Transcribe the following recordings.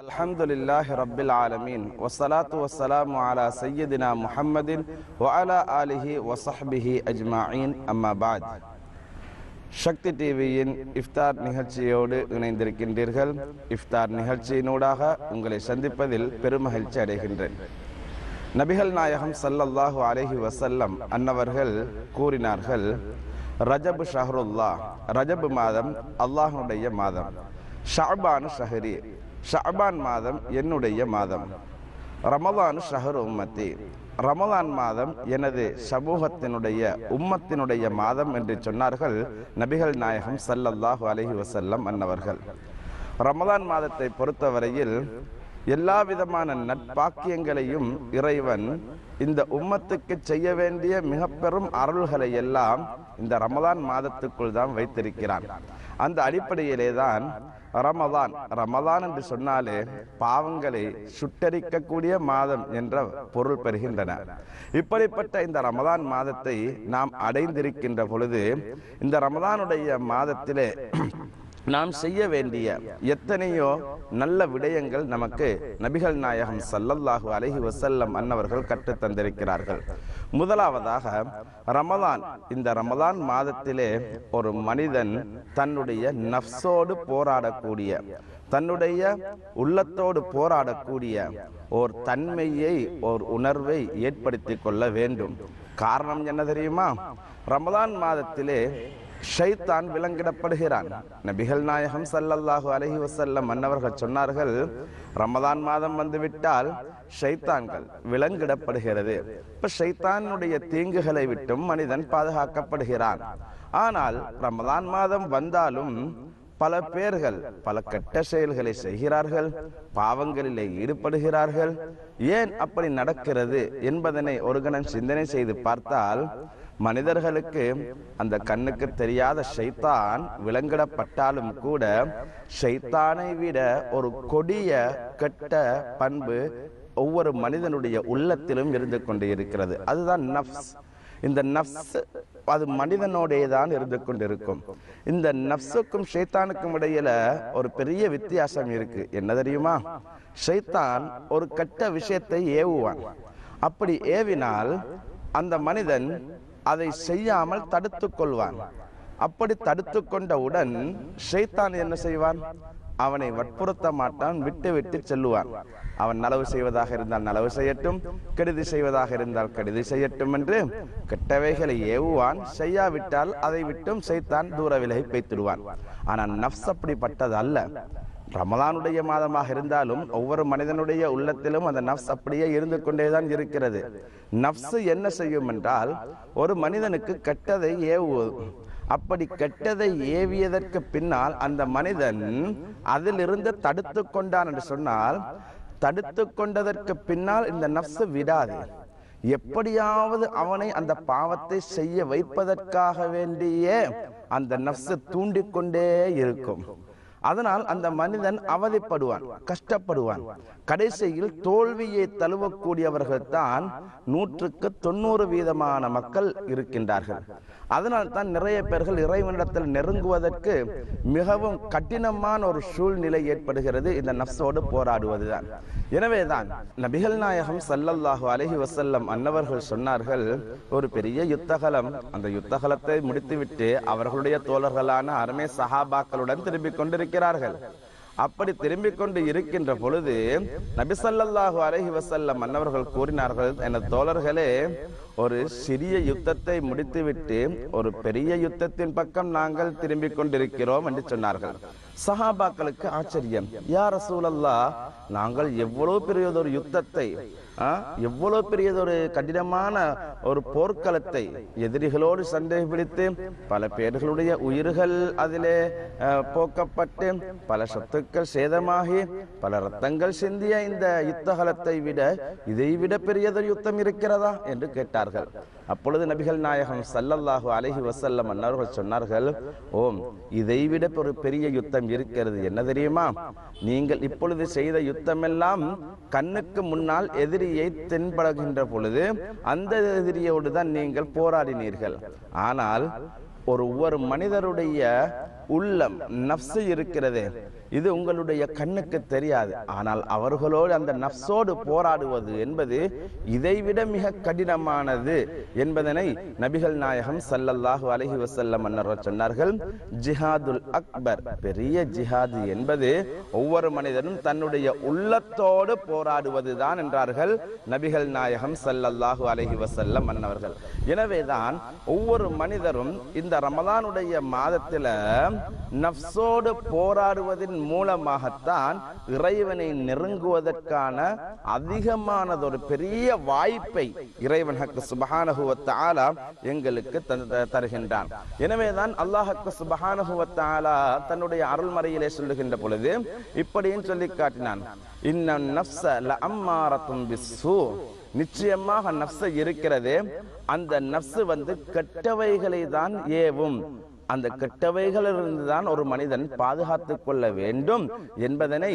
الحمد لله رب العالمين والصلاة والسلام على سيدنا محمد وعلى آله وصحبه أجمعين أما بعد சக்தி டிவியின் இஃப்தார் நிகழ்ச்சியோடு இணைந்திருக்கின்றீர்கள் இஃப்தார் நிகழ்ச்சியினூடாக உங்களை சந்திப்பதில் பெருமகிழ்ச்சி அடைகின்றேன் நபிகள் நாயகம் ஸல்லல்லாஹு அலைஹி வஸல்லம் அன்னவர்கள் கூறினார்கள் ரஜபு ஷஹருல்லா ரஜபு மாதம் அல்லாஹ்வுடைய மாதம் ஷஅபான் ஷஹரி ஷபான் மாதம் என்னுடைய மாதம். ரமலான் ஷஹர் உம்மத்தி. ரமலான் மாதம் எனது சமூகத்தினுடைய உம்மத்தினுடைய மாதம் என்று சொன்னார்கள் நபிகள் நாயகம் சல்லல்லாஹு அலஹி வசல்லம் அன்னவர்கள். ரமலான் மாதத்தை பொறுத்தவரையில் எல்லா விதமான நட்பாக்கியங்களையும் இறைவன் இந்த உம்மத்துக்கு செய்ய வேண்டிய மிக பெரும் அருள்களை எல்லாம் இந்த ரமலான் மாதத்துக்குள் தான் வைத்திருக்கிறான். அந்த அடிப்படையிலே தான் ரமதான். ரமதான் என்று சொன்னாலே பாவங்களை சுட்டரிக்கக்கூடிய மாதம் என்ற பொருள் பெறுகின்றன. இப்படிப்பட்ட இந்த ரமதான் மாதத்தை நாம் அடைந்திருக்கின்ற பொழுது இந்த ரமதானுடைய மாதத்திலே நாம் செய்ய வேண்டிய எத்தனையோ நல்ல விடயங்கள் நமக்கு நபிகள் நாயகம் சல்லல்லாஹு அலஹி வசல்லம் அன்னவர்கள் கற்றுத் தந்திருக்கிறார்கள். முதலாவதாக ரமதான் இந்த ரமதான் மாதத்திலே ஒரு மனிதன் தன்னுடைய நஃப்ஸோடு போராடக்கூடிய தன்னுடைய உள்ளத்தோடு போராடக்கூடிய ஓர் தன்மையை ஓர் உணர்வை ஏற்படுத்திக் கொள்ள வேண்டும். காரணம் என்ன தெரியுமா? ரமதான் மாதத்திலே ஷைத்தான் விலங்கிடப்படுகிறான். நபிகள் நாயகம் சல்லல்லாஹு அலஹி வசல்லம் மன்னவர்கள் சொன்னார்கள் ரமதான் மாதம் வந்துவிட்டால் ஷைத்தான்கள் விலங்கிடப்படுகிறது. இப்ப ஷைத்தானுடைய தீங்குகளை விட்டும் மனிதன் பாதுகாக்கப்படுகிறான். ஆனால் ரமதான் மாதம் வந்தாலும் பல பேர்கள் பல கெட்ட செயல்களை செய்கிறார்கள் பாவங்களிலே ஈடுபடுகிறார்கள். ஏன் அப்படி நடக்கிறது என்பதனை ஒரு கணம் சிந்தனை செய்து பார்த்தால் மனிதர்களுக்கு அந்த கண்ணுக்கு தெரியாத ஷைத்தான் விலங்கிடப்பட்டாலும் கூட ஷைத்தானை விட ஒரு கொடிய கெட்ட பண்பு ஒவ்வொரு மனிதனுடைய உள்ளத்திலும் இருந்து கொண்டு இருக்கிறது. அதுதான் நஃப்ஸ். இந்த நஃப்ஸ் அது மனிதனோடே தான் இருந்து கொண்டிருக்கும். இந்த நஃப்ஸுக்கும் ஷைத்தானுக்கும் இடையில ஒரு பெரிய வித்தியாசம் இருக்கு. என்ன தெரியுமா? ஷைத்தான் ஒரு கெட்ட விஷயத்தை ஏவுவான். அப்படி ஏவினால் அந்த மனிதன் அதை செய்யாமல் தடுத்துக் கொள்வான் அப்படி தடுத்து கொண்டவுடன் ஷைத்தான் என்ன செய்வான்? அவனை வற்புறுத்த மாட்டான் விட்டு விட்டு செல்லுவான். அவன் நலவு செய்வதாக இருந்தால் நலவு செய்யட்டும் கெடுதி செய்வதாக இருந்தால் கெடுதி செய்யட்டும் என்று கெட்டவைகளை ஏவுவான். செய்யாவிட்டால் அதை விட்டும் செய்தான் தூர விலகி வைத்திடுவான் ஆனால் நப்ஸ் அப்படிப்பட்டது அல்ல ரமலானுடைய மாதமாக இருந்தாலும் ஒவ்வொரு மனிதனுடைய உள்ளத்திலும் அந்த நஃப்ஸ் அப்படியே இருந்து கொண்டேதான் இருக்கிறது. நஃப்ஸ் என்ன செய்யும் என்றால் ஒரு மனிதனுக்கு கெட்டதை ஏவுவது. அப்படி கெட்டதை ஏவியதற்கு பின்னால் அந்த மனிதன் அதிலிருந்து தடுத்து கொண்டான் என்று சொன்னால் தடுத்து கொண்டதற்கு பின்னால் இந்த நஃப்ஸ் விடாது. எப்படியாவது அவனை அந்த பாவத்தை செய்ய வைப்பதற்காக வேண்டிய அந்த நப்சு தூண்டிக்கொண்டே இருக்கும். அதனால் அந்த மனிதன் அவதிப்படுவான் கஷ்டப்படுவான். கடைசியில் தோல்வியை தழுவக்கூடியவர்கள் தான் நூற்றுக்கு தொண்ணூறு வீதமான மக்கள் இருக்கின்றார்கள். அதனால் தான் நிறைய பேர்கள் இறைவனிடத்தில் நெருங்குவதற்கு மிகவும் கடினமான ஒரு சூழ்நிலை ஏற்படுகிறது. இந்த நப்சோடு போராடுவதுதான். எனவேதான் நபிகள் நாயகம் சல்லல்லாஹு அலஹி வசல்லம் அன்னவர்கள் சொன்னார்கள் ஒரு பெரிய யுத்தகலம். அந்த யுத்தகலத்தை முடித்துவிட்டு அவர்களுடைய தோழர்களான அருமை சஹாபாக்களுடன் திரும்பிக் கொண்டிருக்கிறார்கள். அப்படி திரும்பிக் கொண்டு இருக்கின்ற பொழுது நபிசல்லாஹு அலஹி வசல்லம் அன்னவர்கள் கூறினார்கள் என தோழர்களே ஒரு சிறிய யுத்தத்தை முடித்துவிட்டு ஒரு பெரிய யுத்தத்தின் பக்கம் நாங்கள் திரும்பிக் கொண்டிருக்கிறோம் என்று சொன்னார்கள். சஹாபாக்களுக்கு ஆச்சரியம். யார் சூழல்லா நாங்கள் எவ்வளவு பெரியதொரு யுத்தத்தை எவ்வளவு பெரியதொரு கடினமான ஒரு போர்க்களத்தை எதிரிகளோடு சண்டை பிடித்து பல பேர்களுடைய உயிர்கள் அதிலே போக்கப்பட்டு பல சொத்துக்கள் சேதமாகி பல ரத்தங்கள் சிந்திய இந்த யுத்தகலத்தை விட இதைவிட பெரியதொரு யுத்தம் இருக்கிறதா? என்று கேட்டார்கள். அப்பொழுது நபிகள் நாயகம் சல்லல்லாஹு அலஹி வசல்லம் அன்னவர்கள் சொன்னார்கள் ஓம் இதைவிட ஒரு பெரிய யுத்தம் இருக்கிறது. என்ன தெரியுமா? நீங்கள் இப்பொழுது செய்த யுத்தமெல்லாம் கண்ணுக்கு முன்னால் எதிரியை தென்படுகின்ற பொழுது அந்த எதிரியோடு தான் நீங்கள் போராடினீர்கள். ஆனால் ஒரு ஒவ்வொரு மனிதருடைய உள்ளம் நப்சு இருக்கிறதே. இது உங்களுடைய கண்ணுக்கு தெரியாது. ஆனால் அவர்களோடு அந்த நப்சோடு போராடுவது என்பது இதைவிட மிக கடினமானது என்பதனை நபிகள் நாயகம் சல்லல்லாஹு அலஹி வசல்லம் அன்னர்கள் சொன்னார்கள் ஜிஹாதுல் அக்பர் பெரிய ஜிஹாது என்பது ஒவ்வொரு மனிதனும் தன்னுடைய உள்ளத்தோடு போராடுவதுதான் என்றார்கள் நபிகள் நாயகம் சல்லல்லாஹு அலஹி வசல்லம் அன்னவர்கள். எனவேதான் ஒவ்வொரு மனிதரும் இந்த ரமதானுடைய மாதத்தில் நப்சோடு போராடுவதன் மூலமாகத்தான் இறைவனை நெருங்குவதற்கான அதிகமானதொரு பெரிய வாய்ப்பை இறைவன் ஹக்கு சுபஹானஹு எங்களுக்கு தருகின்றான். எனவேதான் அல்லாஹ்க்கு சுபஹானஹு வ தஆலா தன்னுடைய அருள்மறையிலே சொல்லுகின்ற பொழுது இப்படியும் சொல்லி காட்டினான். இன்ன நஃப்ஸ லஅம்மாரத்தும் பிஸ்ஸூ. நிச்சயமாக நப்சு இருக்கிறது. அந்த நப்சு வந்து கெட்டவைகளை தான் ஏவும். அந்த கெட்டவைகளிலிருந்து தான் ஒரு மனிதன் பாதுகாத்துக் கொள்ள வேண்டும் என்பதனை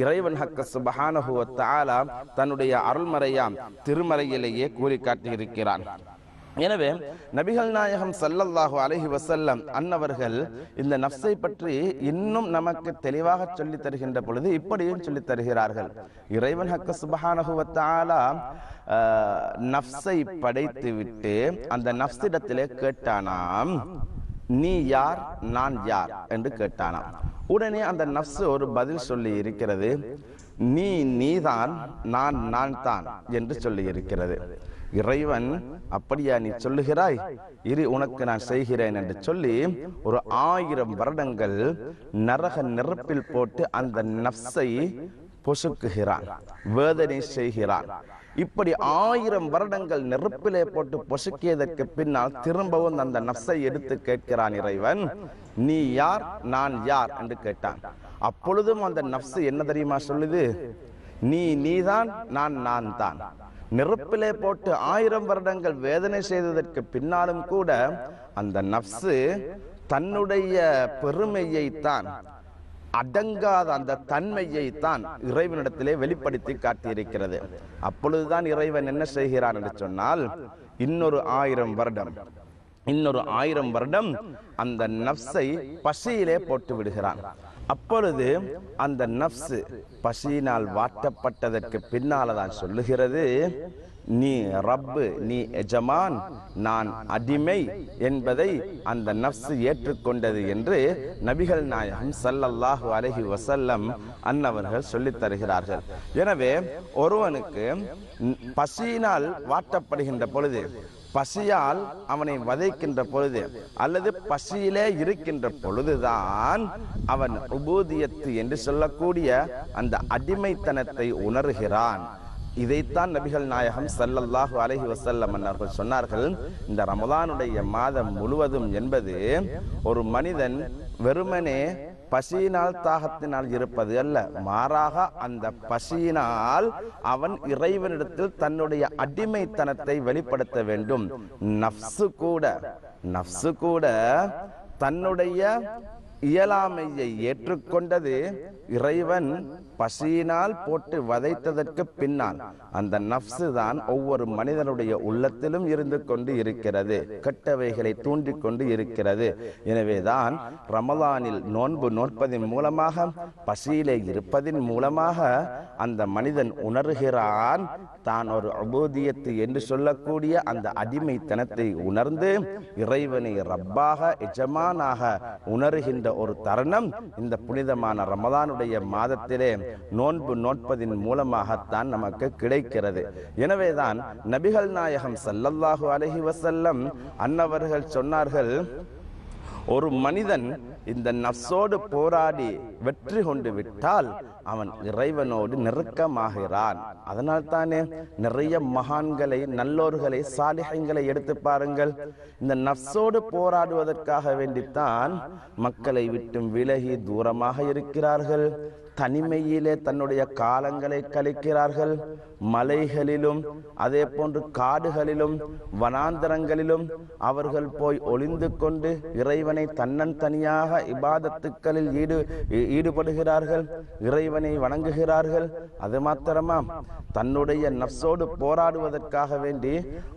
இறைவன் ஹக்க சுபஹானஹு வ தஆலா தன்னுடைய அருள்மறையாம் திருமறையிலேயே கூறி காட்டியிருக்கிறான் எனவே நபிகள் நாயகம் ஸல்லல்லாஹு அலைஹி வஸல்லம் அன்னவர்கள் இந்த நஃப்ஸை பற்றி இன்னும் நமக்கு தெளிவாக சொல்லி தருகின்ற பொழுது இப்படியும் சொல்லி தருகிறார்கள். இறைவன் ஹக்க ஆஹ், நஃப்ஸை படைத்து விட்டு அந்த நஃப்ஸிடத்திலே கேட்டானாம் நீ யார்? நான் யார்? என்று கேட்டானாம். உடனே அந்த நஃப்ஸ் ஒரு பதில் சொல்லி இருக்கிறது நீ நீதான் நான் நான் தான் என்று சொல்லி இருக்கிறது. இறைவன் அப்படியா நீ சொல்லுகிறாய்? இரு உனக்கு நான் செய்கிறேன் என்று சொல்லி ஒரு ஆயிரம் வருடங்கள் நரக நெருப்பில் போட்டு அந்த நஃப்ஸை பொசுக்குகிறான் வேதனை செய்கிறான். இப்படி ஆயிரம் வருடங்கள் நெருப்பிலே போட்டு பொசுக்கியதற்கு பின்னால் திரும்பவும் அந்த நஃப்ஸை எடுத்து கேட்கிறான் இறைவன் நீ யார்? நான் யார்? என்று கேட்டான். அப்பொழுதும் அந்த நஃப்ஸ் என்ன தெரியுமா சொல்லுது? நீ நீதான் நான் நான் தான் நெருப்பிலே போட்டு ஆயிரம் வருடங்கள் வேதனை செய்ததற்கு பின்னாலும் கூட அந்த நஃப்ஸு தன்னுடைய பெருமையை தான் அடங்காத அந்த தன்மையை தான் இறைவனிடத்திலே வெளிப்படுத்தி காட்டியிருக்கிறது. அப்பொழுதுதான் இறைவன் என்ன செய்கிறான் என்று சொன்னால் இன்னொரு ஆயிரம் வருடம் இன்னொரு ஆயிரம் வருடம் அந்த நப்சை பசியிலே போட்டு விடுகிறான். அப்பொழுது அந்த நப்சு பசியினால் வாட்டப்பட்டதற்கு பின்னால்தான் சொல்லுகிறது நீ ரப்பு நீ எஜமான் நான் அடிமை என்பதை அந்த நப்சு ஏற்றுக்கொண்டது என்று நபிகள் நாயகம் சல்லல்லாஹு அலஹி வசல்லம் அன்னவர்கள் சொல்லித் தருகிறார்கள். எனவே ஒருவனுக்கு பசியினால் வாட்டப்படுகின்ற பொழுது பசியால் அவனை வதைக்கின்ற பொழுது அல்லது பசியிலே இருக்கின்ற பொழுதுதான் அவன் உபூதியத்து என்று சொல்லக்கூடிய அந்த அடிமைத்தனத்தை உணர்கிறான். இதைத்தான் நபிகள் நாயகம் சல்லல்லாஹு அலஹி வசல்லம் அவர்கள் சொன்னார்கள். இந்த ரமதானுடைய மாதம் முழுவதும் என்பது ஒரு மனிதன் வெறுமனே பசியினால் தாகத்தினால் இருப்பது அல்ல. மாறாக அந்த பசியினால் அவன் இறைவனிடத்தில் தன்னுடைய அடிமைத்தனத்தை வெளிப்படுத்த வேண்டும். நஃப்சு கூட நஃப்சு கூட தன்னுடைய இயலாமையை ஏற்றுக்கொண்டது இறைவன் பசியினால் போட்டு வதைத்ததற்கு பின்னால் அந்த நப்சு தான் ஒவ்வொரு மனிதனுடைய உள்ளத்திலும் இருந்து கொண்டு இருக்கிறது கெட்டவைகளை தூண்டிக் கொண்டு இருக்கிறது. எனவேதான் ரமலானில் நோன்பு நோற்பதின் மூலமாக பசியிலே இருப்பதின் மூலமாக அந்த மனிதன் உணர்கிறான். தான் ஒரு அபூதியத்து என்று சொல்லக்கூடிய அந்த அடிமைத்தனத்தை உணர்ந்து இறைவனை ரப்பாக எஜமானாக உணர்கின்ற ஒரு தருணம் இந்த புனிதமான ரமலானுடைய மாதத்திலே நோன்பு நோட்பதின் மூலமாகத்தான் நமக்கு கிடைக்கிறது. எனவேதான் நபிகள் நாயகம் சல்லல்லாஹு அலஹி வசல்லம் அன்னவர்கள் சொன்னார்கள் ஒரு மனிதன் இந்த நஃப்ஸோடு போராடி வெற்றி கொண்டு விட்டால் அவன் இறைவனோடு நெருக்கமாகிறான். அதனால் தானே நிறைய மகான்களை நல்லோர்களை சாலிகங்களை எடுத்து பாருங்கள். இந்த நஃப்ஸோடு போராடுவதற்காக வேண்டித்தான் மக்களை விட்டும் விலகி தூரமாக இருக்கிறார்கள். தனிமையிலே தன்னுடைய காலங்களை கழிக்கிறார்கள். மலைகளிலும் அதே போன்று காடுகளிலும் வனாந்தரங்களிலும் அவர்கள் போய் ஒளிந்து கொண்டு இறைவனை தன்னன் தனியாக இபாதத்துக்களில் ஈடு ஈடுபடுகிறார்கள் இறைவனை வணங்குகிறார்கள். அது மாத்திரமா தன்னுடைய நப்சோடு போராடுவதற்காக வேண்டி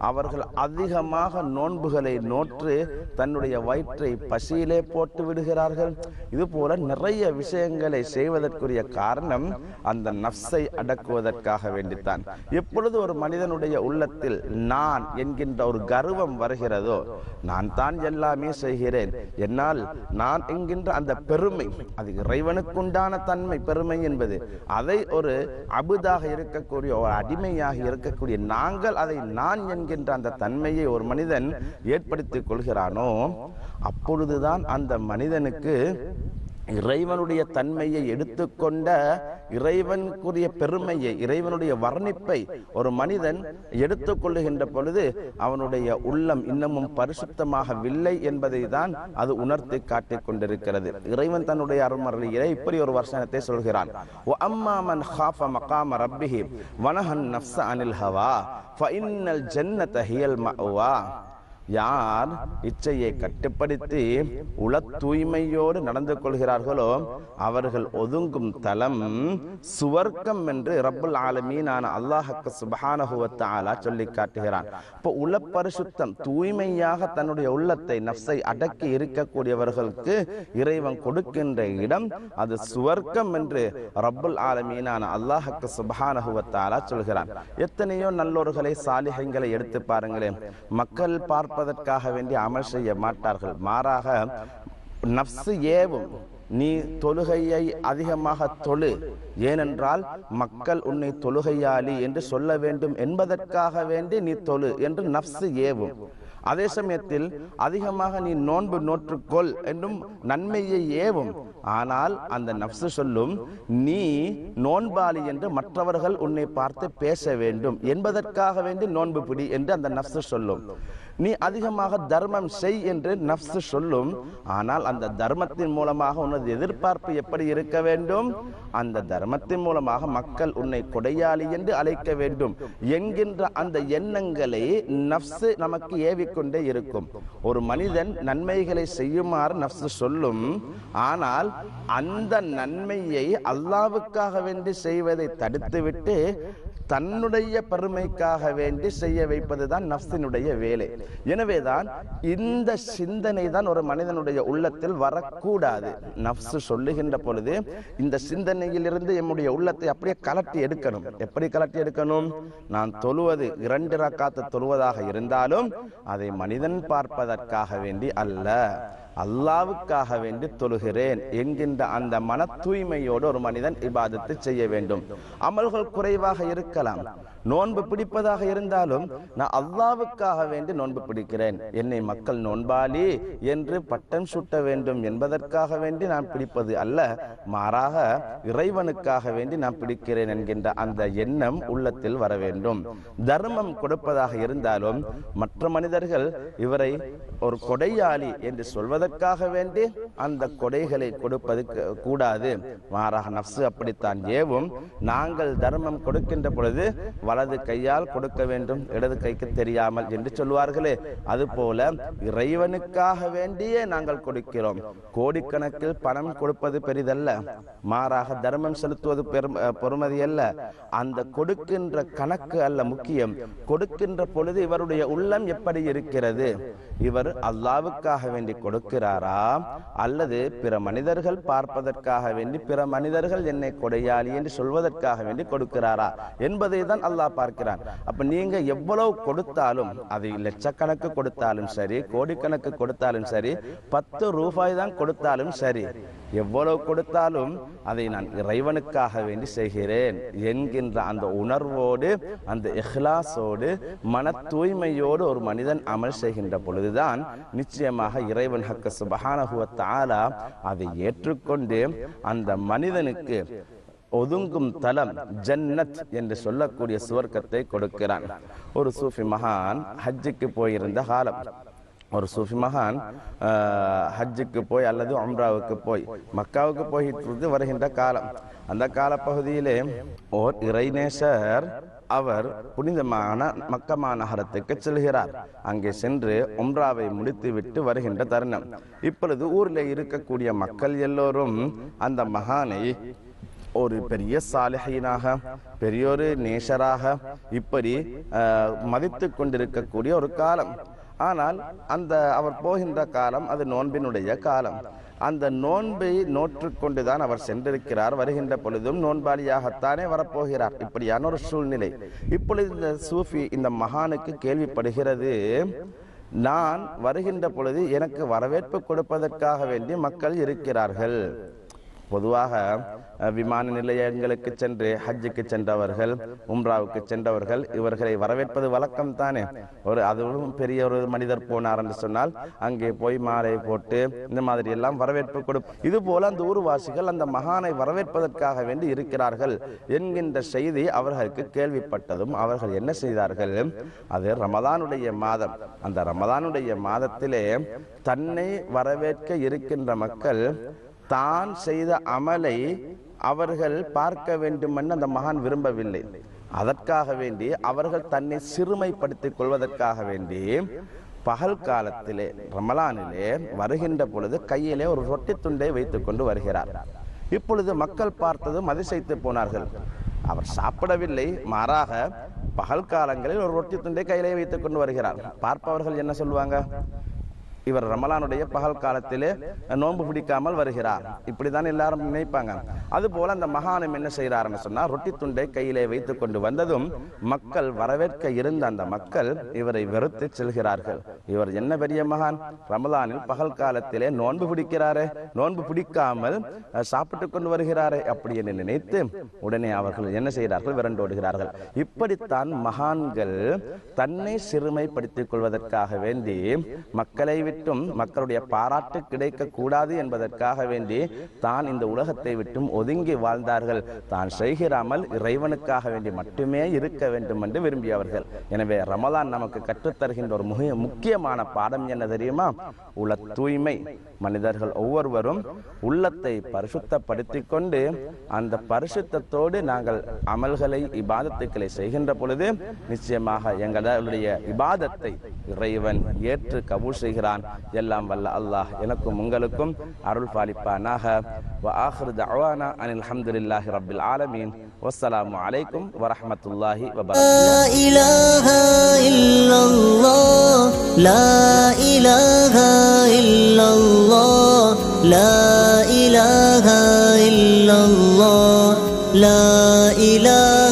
அவர்கள் அதிகமாக நோன்புகளை நோற்று தன்னுடைய வயிற்றை பசியிலே போட்டு விடுகிறார்கள். இது போல நிறைய விஷயங்களை செய்வதற்கு அதற்குரிய காரணம் அந்த நப்சை அடக்குவதற்காக வேண்டித்தான். எப்பொழுது ஒரு மனிதனுடைய உள்ளத்தில் நான் என்கின்ற ஒரு கர்வம் வருகிறதோ நான் தான் எல்லாமே செய்கிறேன். என்னால் நான் என்கின்ற அந்த பெருமை அது இறைவனுக்குண்டான தன்மை பெருமை என்பது அதை ஒரு அபுதாக இருக்கக்கூடிய ஒரு அடிமையாக இருக்கக்கூடிய நாங்கள் அதை நான் என்கின்ற அந்த தன்மையை ஒரு மனிதன் ஏற்படுத்திக் கொள்கிறானோ அப்பொழுதுதான் அந்த மனிதனுக்கு இறைவனுடைய தன்மையை எடுத்துக்கொண்ட இறைவனுக்குரிய பெருமையை இறைவனுடைய வர்ணிப்பை ஒரு மனிதன் எடுத்துக்கொள்ளுகின்ற பொழுது அவனுடைய உள்ளம் இன்னமும் பரிசுத்தமாகவில்லை என்பதை தான் அது உணர்த்தி காட்டிக் கொண்டிருக்கிறது. இறைவன் தன்னுடைய அருமறையிலே இப்படி ஒரு வர்ஷனத்தை சொல்கிறான். வனஹன் நப்ச அனில் ஹவா ஃபைனல் ஜன்னத ஹியல் மவா யார் இச்சையை கட்டுப்படுத்தி உள தூய்மையோடு நடந்து கொள்கிறார்களோ அவர்கள் ஒதுங்கும் தலம் சுவர்க்கம் என்று ரப்புல் ஆலமீனான அல்லாஹக்கு சுபஹானஹுவத்தாலா சொல்லி காட்டுகிறான். இப்போ உள பரிசுத்தம் தூய்மையாக தன்னுடைய உள்ளத்தை நப்சை அடக்கி இருக்கக்கூடியவர்களுக்கு இறைவன் கொடுக்கின்ற இடம் அது சுவர்க்கம் என்று ரப்புல் ஆலமீனான அல்லாஹக்கு சுபஹானஹுவத்தாலா சொல்கிறான். எத்தனையோ நல்லோர்களை சாலிகங்களை எடுத்து பாருங்களேன். மக்கள் பார்ப்ப பார்ப்பதற்காக வேண்டி அமல் செய்ய மாட்டார்கள். மாறாக நஃப்ஸு ஏவும் நீ தொழுகையை அதிகமாக தொழு. ஏனென்றால் மக்கள் உன்னை தொழுகையாளி என்று சொல்ல வேண்டும் என்பதற்காக வேண்டி நீ தொழு என்று நஃப்ஸு ஏவும். அதே சமயத்தில் அதிகமாக நீ நோன்பு நோற்றுக்கொள் என்றும் நன்மையை ஏவும். ஆனால் அந்த நப்சு சொல்லும் நீ நோன்பாளி என்று மற்றவர்கள் உன்னை பார்த்து பேச வேண்டும். என்பதற்காக வேண்டி நோன்பு பிடி என்று அந்த நப்சு சொல்லும். நீ அதிகமாக தர்மம் செய் என்று நப்சு சொல்லும். ஆனால் அந்த தர்மத்தின் மூலமாக உனது எதிர்பார்ப்பு எப்படி இருக்க வேண்டும்? அந்த தர்மத்தின் மூலமாக மக்கள் உன்னை கொடையாளி என்று அழைக்க வேண்டும். என்கின்ற அந்த எண்ணங்களை நப்சு நமக்கு ஏவிக்கொண்டே இருக்கும். ஒரு மனிதன் நன்மைகளை செய்யுமாறு நப்சு சொல்லும். ஆனால் அந்த நன்மையை அல்லாவுக்காக வேண்டி செய்வதை தடுத்துவிட்டு தன்னுடைய பெருமைக்காக வேண்டி செய்ய வைப்பதுதான் நஃப்ஸினுடைய வேலை. எனவேதான் இந்த சிந்தனை தான் ஒரு மனிதனுடைய உள்ளத்தில் வரக்கூடாது. நஃப்ஸ் சொல்லுகின்ற பொழுது இந்த சிந்தனையிலிருந்து எம்முடைய உள்ளத்தை அப்படியே கலட்டி எடுக்கணும். எப்படி கலட்டி எடுக்கணும்? நான் தொழுவது இரண்டு ரக்காத்து தொழுவதாக இருந்தாலும் அதை மனிதன் பார்ப்பதற்காக வேண்டி அல்ல. அல்லாவுக்காக வேண்டி தொழுகிறேன் என்கின்ற அந்த மன தூய்மையோடு ஒரு மனிதன் இபாதத்தை செய்ய வேண்டும். அமல்கள் குறைவாக இருக்கலாம். நோன்பு பிடிப்பதாக இருந்தாலும் நான் அல்லாவுக்காக வேண்டி நோன்பு பிடிக்கிறேன். என்னை மக்கள் நோன்பாளி என்று பட்டம் சுட்ட வேண்டும் என்பதற்காக வேண்டி நான் பிடிப்பது அல்ல மாறாக இறைவனுக்காக வேண்டி நான் பிடிக்கிறேன் என்கின்ற அந்த எண்ணம் உள்ளத்தில் வர வேண்டும். தர்மம் கொடுப்பதாக இருந்தாலும் மற்ற மனிதர்கள் இவரை ஒரு கொடையாளி என்று சொல்வதற்காக வேண்டி அந்த கொடைகளை கொடுப்பது கூடாது. மாறாக நப்சு அப்படித்தான் ஏவும். நாங்கள் தர்மம் கொடுக்கின்ற பொழுது வலது கையால் கொடுக்க வேண்டும் இடது கைக்கு தெரியாமல் என்று சொல்வார்களே. அதுபோல இறைவனுக்காக வேண்டியே நாங்கள் கொடுக்கிறோம். கோடிக்கணக்கில் பணம் கொடுப்பது பெரிதல்ல. மாறாக தர்மம் செலுத்துவது பெரும் பெருமதி அல்ல. அந்த கொடுக்கின்ற கணக்கு அல்ல முக்கியம். கொடுக்கின்ற பொழுது இவருடைய உள்ளம் எப்படி இருக்கிறது? இவர் அல்லாவுக்காக வேண்டி கொடுக்கிறாரா? அல்லது பிற மனிதர்கள் பார்ப்பதற்காக வேண்டி பிற மனிதர்கள் என்னை கொடையாளி என்று சொல்வதற்காக வேண்டி கொடுக்கிறாரா? என்பதை தான் அல்லாஹ் பார்க்கிறான். அப்ப நீங்க எவ்வளவு கொடுத்தாலும் அது லட்சக்கணக்கு கொடுத்தாலும் சரி கோடிக்கணக்கு கொடுத்தாலும் சரி பத்து ரூபாய் தான் கொடுத்தாலும் சரி எவ்வளவு கொடுத்தாலும் அதை நான் இறைவனுக்காக வேண்டி செய்கிறேன் என்கின்ற அந்த உணர்வோடு அந்த இஹ்லாஸோடு மன தூய்மையோடு ஒரு மனிதன் அமல் செய்கின்ற பொழுதுதான் நிச்சயமாக இறைவன் ஹக்க சுபஹானஹு அதை ஏற்றுக்கொண்டு அந்த மனிதனுக்கு ஒதுங்கும் தலம் ஜன்னத் என்று சொல்லக்கூடிய சுவர்க்கத்தை கொடுக்கிறான். ஒரு சூஃபி மகான் ஹஜ்ஜுக்கு போயிருந்த காலம். ஒரு சூஃபி மகான் ஹஜ்ஜுக்கு போய் அல்லது அம்ராவுக்கு போய் மக்காவுக்கு போயிட்டு வருகின்ற காலம். அந்த காலப்பகுதியிலே ஓர் இறைநேசர் அவர் புனிதமான மக்கமா நகரத்துக்கு செல்கிறார். அங்கே சென்று உம்ராவை முடித்துவிட்டு வருகின்ற தருணம். இப்பொழுது ஊரில் இருக்கக்கூடிய மக்கள் எல்லோரும் அந்த மகானை ஒரு பெரிய சாலிஹீனாக பெரியோரு நேசராக இப்படி மதித்து கொண்டிருக்கக்கூடிய ஒரு காலம். ஆனால் அந்த அவர் போகின்ற காலம் அது நோன்பினுடைய காலம். அந்த நோன்பை நோற்றுக்கொண்டுதான் அவர் சென்றிருக்கிறார். வருகின்ற பொழுதும் நோன்பாளியாகத்தானே வரப்போகிறார். இப்படியான ஒரு சூழ்நிலை. இப்பொழுது இந்த சூஃபி இந்த மகானுக்கு கேள்விப்படுகிறது. நான் வருகின்ற பொழுது எனக்கு வரவேற்பு கொடுப்பதற்காக வேண்டி மக்கள் இருக்கிறார்கள். பொதுவாக விமான நிலையங்களுக்கு சென்று ஹஜ்ஜுக்கு சென்றவர்கள் உம்ராவுக்கு சென்றவர்கள் இவர்களை வரவேற்பது வழக்கம் தானே ஒரு அதுவும் பெரிய ஒரு மனிதர் போனார் என்று சொன்னால் அங்கே போய் மாலை போட்டு இந்த மாதிரி எல்லாம் வரவேற்பு கொடு. இது போல அந்த ஊர்வாசிகள் அந்த மகானை வரவேற்பதற்காக வேண்டி இருக்கிறார்கள் என்கின்ற செய்தி அவர்களுக்கு கேள்விப்பட்டதும் அவர்கள் என்ன செய்தார்கள்? அது ரமதானுடைய மாதம். அந்த ரமதானுடைய மாதத்திலே தன்னை வரவேற்க இருக்கின்ற மக்கள் தான் செய்த அமலை அவர்கள் பார்க்க வேண்டுமென்று அந்த மகான் விரும்பவில்லை. அதற்காக வேண்டி அவர்கள் தன்னை சிறுமைப்படுத்திக் கொள்வதற்காக வேண்டி பகல் காலத்திலே ரமலானிலே வருகின்ற பொழுது கையிலே ஒரு ரொட்டி துண்டை வைத்துக் கொண்டு வருகிறார். இப்பொழுது மக்கள் பார்த்ததும் அதிசயித்து போனார்கள். அவர் சாப்பிடவில்லை மாறாக பகல் காலங்களில் ஒரு ரொட்டி துண்டை கையிலே வைத்துக் கொண்டு வருகிறார். பார்ப்பவர்கள் என்ன சொல்லுவாங்க? இவர் ரமலானுடைய பகல் காலத்திலே நோன்பு பிடிக்காமல் வருகிறார். இப்படிதான் எல்லாரும் நினைப்பாங்க. அதுபோல அந்த மகானம் என்ன செய்யறாருன்னு சொன்னா ரொட்டி துண்டை கையிலே வைத்து கொண்டு வந்ததும் மக்கள் வரவேற்க இருந்த அந்த மக்கள் இவரை வெறுத்து செல்கிறார்கள். இவர் என்ன பெரிய மகான்? ரமலானில் பகல் காலத்திலே நோன்பு பிடிக்கிறாரே நோன்பு பிடிக்காமல் சாப்பிட்டு சாப்பிட்டுக் கொண்டு வருகிறாரே அப்படி என்று நினைத்து உடனே அவர்கள் என்ன செய்கிறார்கள்? விரண்டோடுகிறார்கள். இப்படித்தான் மகான்கள் தன்னை சிறுமைப்படுத்திக் கொள்வதற்காக வேண்டி மக்களை விட்டு விட்டும் மக்களுடைய பாராட்டு கிடைக்க கூடாது என்பதற்காக வேண்டி தான் இந்த உலகத்தை விட்டும் ஒதுங்கி வாழ்ந்தார்கள். தான் செய்கிறாமல் இறைவனுக்காக வேண்டி மட்டுமே இருக்க வேண்டும் என்று விரும்பியவர்கள். எனவே ரமலான் நமக்கு கற்றுத்தருகின்ற ஒரு முக முக்கியமான பாடம் என்ன தெரியுமா? உள்ள தூய்மை. மனிதர்கள் ஒவ்வொருவரும் உள்ளத்தை பரிசுத்தப்படுத்திக் கொண்டு அந்த பரிசுத்தத்தோடு நாங்கள் அமல்களை இபாதத்துக்களை செய்கின்ற பொழுது நிச்சயமாக எங்களுடைய இபாதத்தை இறைவன் ஏற்று கபூல் செய்கிறான். எல்லாம் வல்ல அல்லாஹ் எனக்கும் உங்களுக்கும் அருள் பாலிப்பானாக وآخر دعوانا أن الحمد لله رب العالمين والسلام عليكم ورحمة الله وبركاته لا إله إلا الله لا إله إلا الله لا إله إلا الله لا إله